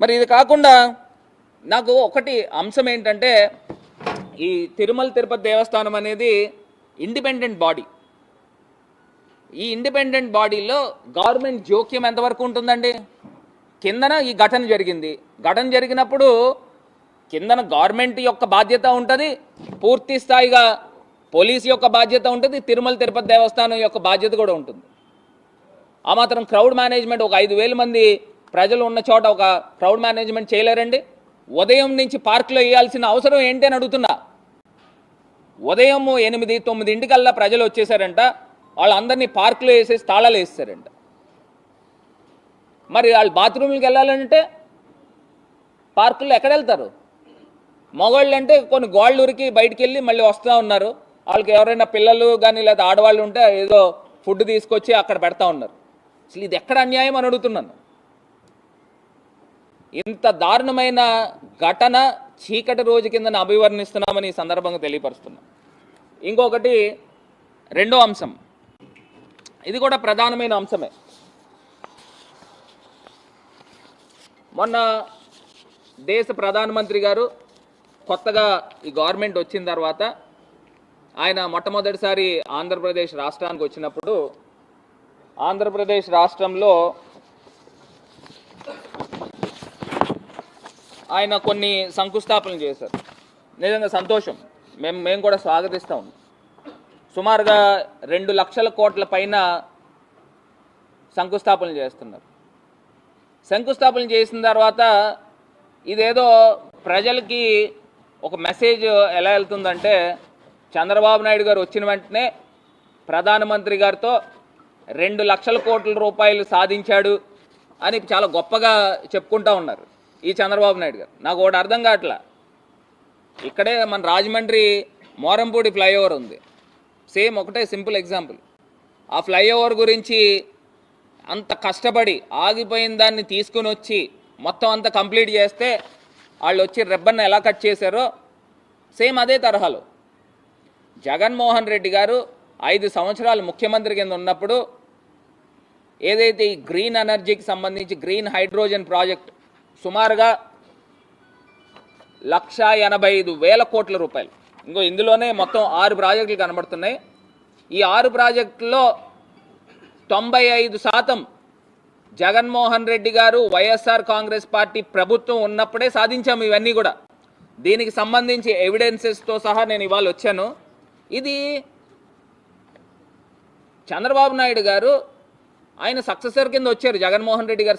మరి ఇది కాకుండా నాకు ఒకటి అంశం ఏంటంటే ఈ తిరుమల తిరుపతి దేవస్థానం అనేది ఇండిపెండెంట్ బాడీ. ఈ ఇండిపెండెంట్ బాడీలో గవర్నమెంట్ జోక్యం ఎంతవరకు ఉంటుందండి? కిందన ఈ ఘటన జరిగింది. ఘటన జరిగినప్పుడు కిందన గవర్నమెంట్ యొక్క బాధ్యత ఉంటుంది పూర్తి స్థాయిగా పోలీస్ యొక్క బాధ్యత ఉంటుంది తిరుమల తిరుపతి దేవస్థానం యొక్క బాధ్యత కూడా ఉంటుంది. ఆ మాత్రం క్రౌడ్ మేనేజ్మెంట్ ఒక ఐదు వేల మంది ప్రజలు ఉన్న చోట ఒక క్రౌడ్ మేనేజ్మెంట్ చేయలేరండి. ఉదయం నుంచి పార్కులో వేయాల్సిన అవసరం ఏంటి అని అడుగుతున్నా. ఉదయం ఎనిమిది తొమ్మిది ఇంటికల్లా ప్రజలు వచ్చేసారంట. వాళ్ళందరినీ పార్కులో వేసేసి తాళాలు వేస్తారంట మరి వాళ్ళు బాత్రూమ్లకు వెళ్ళాలంటే పార్కుల్లో ఎక్కడ వెళ్తారు? మగవాళ్ళు అంటే కొన్ని గోళ్ళూరికి బయటికి వెళ్ళి మళ్ళీ వస్తూ ఉన్నారు. వాళ్ళకి ఎవరైనా పిల్లలు కానీ లేదా ఆడవాళ్ళు ఉంటే ఏదో ఫుడ్ తీసుకొచ్చి అక్కడ పెడతా ఉన్నారు. అసలు ఇది ఎక్కడ అన్యాయం అని అడుగుతున్నాను. ఇంత దారుణమైన ఘటన చీకటి రోజు కింద అభివర్ణిస్తున్నామని ఈ సందర్భంగా తెలియపరుస్తున్నాం. ఇంకొకటి రెండో అంశం. ఇది కూడా ప్రధానమైన అంశమే. మొన్న దేశ ప్రధానమంత్రి గారు కొత్తగా ఈ గవర్నమెంట్ వచ్చిన తర్వాత ఆయన మొట్టమొదటిసారి ఆంధ్రప్రదేశ్ రాష్ట్రానికి వచ్చినప్పుడు ఆంధ్రప్రదేశ్ రాష్ట్రంలో ఆయన కొన్ని శంకుస్థాపనలు చేశారు. నిజంగా సంతోషం. మేము మేము కూడా స్వాగతిస్తాం సుమారుగా రెండు లక్షల కోట్ల పైన శంకుస్థాపనలు చేస్తున్నారు. శంకుస్థాపనలు చేసిన తర్వాత ఇదేదో ప్రజలకి ఒక మెసేజ్ ఎలా వెళ్తుందంటే చంద్రబాబు నాయుడు గారు వచ్చిన వెంటనే ప్రధానమంత్రి గారితో రెండు లక్షల కోట్ల రూపాయలు సాధించాడు అని చాలా గొప్పగా చెప్పుకుంటా ఉన్నారు. ఈ చంద్రబాబు నాయుడు గారు. నాకు ఒకటి అర్థం కావట్లా? ఇక్కడే మన రాజమండ్రి మోరంపూడి ఫ్లైఓవర్ ఉంది. సేమ్ ఒకటే సింపుల్ ఎగ్జాంపుల్. ఆ ఫ్లైఓవర్ గురించి అంత కష్టపడి ఆగిపోయిన దాన్ని తీసుకుని వచ్చి మొత్తం అంతా కంప్లీట్ చేస్తే వాళ్ళు వచ్చి రెబ్బన్ ఎలా కట్ చేశారో సేమ్ అదే తరహాలో. జగన్మోహన్ రెడ్డి గారు ఐదు సంవత్సరాలు ముఖ్యమంత్రి కింద ఉన్నప్పుడు ఏదైతే ఈ గ్రీన్ ఎనర్జీకి సంబంధించి గ్రీన్ హైడ్రోజన్ ప్రాజెక్ట్ సుమారుగా లక్ష ఎనభై ఐదు వేల కోట్ల రూపాయలు. ఇంకో ఇందులోనే మొత్తం ఆరు ప్రాజెక్టులు కనబడుతున్నాయి. ఈ ఆరు ప్రాజెక్టుల్లో తొంభై ఐదు శాతం జగన్మోహన్ రెడ్డి గారు వైఎస్ఆర్ కాంగ్రెస్ పార్టీ ప్రభుత్వం ఉన్నప్పుడే సాధించాము ఇవన్నీ కూడా. దీనికి సంబంధించి ఎవిడెన్సెస్తో సహా నేను ఇవాళ వచ్చాను. ఇది చంద్రబాబు నాయుడు గారు ఆయన సక్సెసర్ కింద వచ్చారు జగన్మోహన్ రెడ్డి గారు.